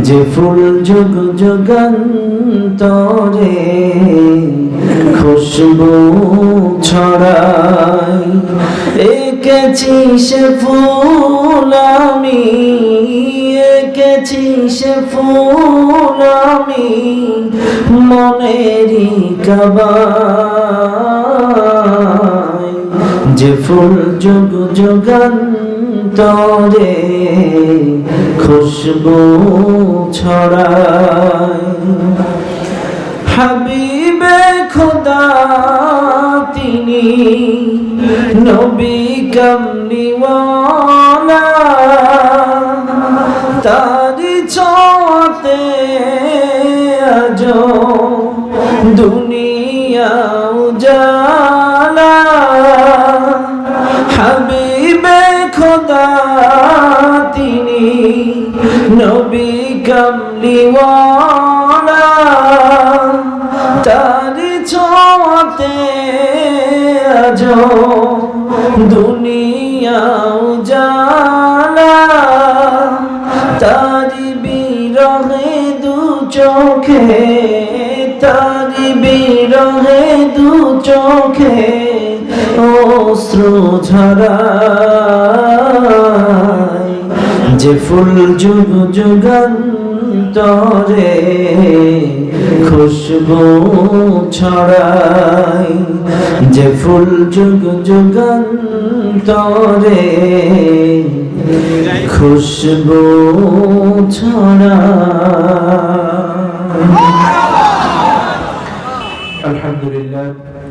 যে ফুল যুগ যুগান্তরে খুশবু ছড়াই এঁকেছি সে ফুল আমি, এঁকেছি সে ফুল আমি মনেরই কাবায় যে ফুল যুগ যুগান্তরে খুশবু ছড়ায়। হাবিবে খোদা, তিনি নবী কমলিওয়ালা। তারি ছোঁয়াতে আজ দুনিয়া উজালা। হাবিবে খোদা, তিনি নবী কমলিওয়ালা তারি ছোঁয়াতে আজ দুনিয়া উজালা, তারি বিরহে দু চোখে, তারি বিরহে দু চোখে অশ্রু ঝরায়। যে ফুল যুগ যুগান্তরে খুশবু ছড়ায় যে ফুল যুগ যুগান্তরে খুশবু ছড়ায় আলহামদুলিল্লাহ।